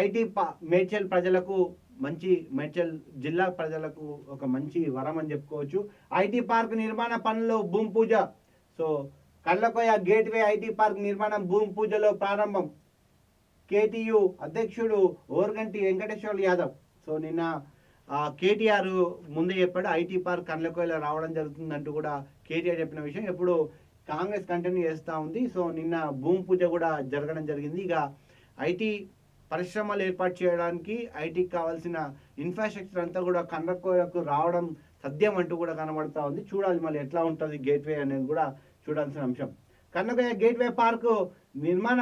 IT Medchal ప్రజలకు మంచి మేడ్చల్ జిల్లా ప్రజలకు ఒక మంచి వరం అని చెప్పుకోవచ్చు. ఐటీ పార్క్ నిర్మాణ పనులు భూమి పూజ. So Kallakoya gateway IT park నిర్మాణం భూమి పూజలో ప్రారంభం. కేటీయు అధ్యక్షుడు ఓర్గంటి వెంకటేశ్వర యాదవ్. సో నిన్న ఆ, కేటీఆర్ ముందే చెప్పాడు ఐటీ పార్క్ కండ్లకోయలో రావడం జరుగుతుందంటూ కూడా కేటీఆర్ చెప్పిన విషయం. ఇప్పుడు కాంగ్రెస్ కంటిన్యూ చేస్తూ ఉంది. సో నిన్న భూమి పూజ కూడా జరగడం జరిగింది. ఇక ఐటీ పరిశ్రమలు ఏర్పాటు చేయడానికి ఐటీకి కావాల్సిన ఇన్ఫ్రాస్ట్రక్చర్ అంతా కూడా కండ్లకోయకు రావడం సద్యం అంటూ కూడా కనబడతా ఉంది. చూడాలి మళ్ళీ ఎట్లా ఉంటుంది గేట్వే అనేది కూడా చూడాల్సిన అంశం. కన్నకయ్య గేట్వే పార్కు నిర్మాణ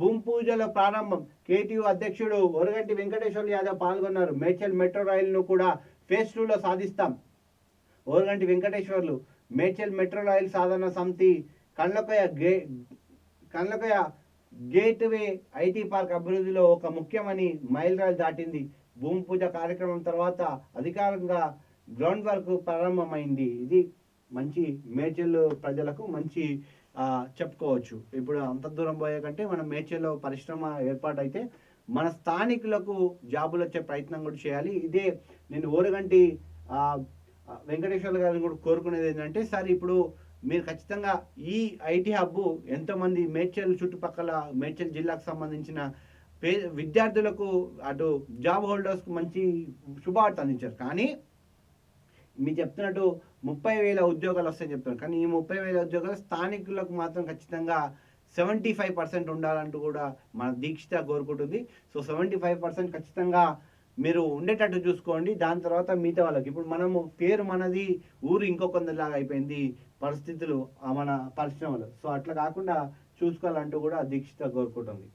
భూమి పూజల ప్రారంభం. కేటీయూ అధ్యక్షుడు ఒరగంటి వెంకటేశ్వర యాదవ్ పాల్గొన్నారు. మేడ్చల్ మెట్రో రైలును కూడా ఫేజ్ టూలో సాధిస్తాం. ఓరగంటి వెంకటేశ్వర్లు మేడ్చల్ మెట్రో రైలు సాధన సమితి కళ్ళకయ గే కళ్ళకయ గేట్వే ఐటీ పార్క్ అభివృద్ధిలో ఒక ముఖ్యమని మైల్ దాటింది. భూమి పూజ కార్యక్రమం తర్వాత అధికారంగా గ్రౌండ్ వర్క్ ప్రారంభమైంది. ఇది మంచి మేడ్చల్ ప్రజలకు మంచి చెప్పుకోవచ్చు. ఇప్పుడు అంత దూరం పోయే కంటే మనం మేడ్చల్లో పరిశ్రమ ఏర్పాటైతే మన స్థానికులకు జాబులు వచ్చే ప్రయత్నం కూడా చేయాలి. ఇదే నేను ఓరగంటి వెంకటేశ్వర గారిని కూడా కోరుకునేది ఏంటంటే సార్ ఇప్పుడు మీరు ఖచ్చితంగా ఈ ఐటీ హబ్ ఎంతోమంది మేడ్చల్ చుట్టుపక్కల మేడ్చల్ జిల్లాకు సంబంధించిన పే విద్యార్థులకు అటు జాబ్ హోల్డర్స్కు మంచి శుభవార్త అందించారు. కానీ మీరు చెప్తున్నట్టు ముప్పై వేల ఉద్యోగాలు వస్తాయని చెప్తున్నారు. కానీ ఈ ముప్పై వేల ఉద్యోగాలు స్థానికులకు మాత్రం ఖచ్చితంగా సెవెంటీ ఫైవ్ పర్సెంట్ ఉండాలంటూ కూడా మన దీక్షిత కోరుకుంటుంది. సో సెవెంటీ ఫైవ్ పర్సెంట్ ఖచ్చితంగా మీరు ఉండేటట్టు చూసుకోండి. దాని తర్వాత మిగతా వాళ్ళకి. ఇప్పుడు మనము పేరు మనది ఊరు ఇంకొకొందరిలాగా అయిపోయింది. పరిస్థితులు మన పరిశ్రమలు. సో అట్లా కాకుండా చూసుకోవాలంటూ కూడా దీక్షిత కోరుకుంటుంది.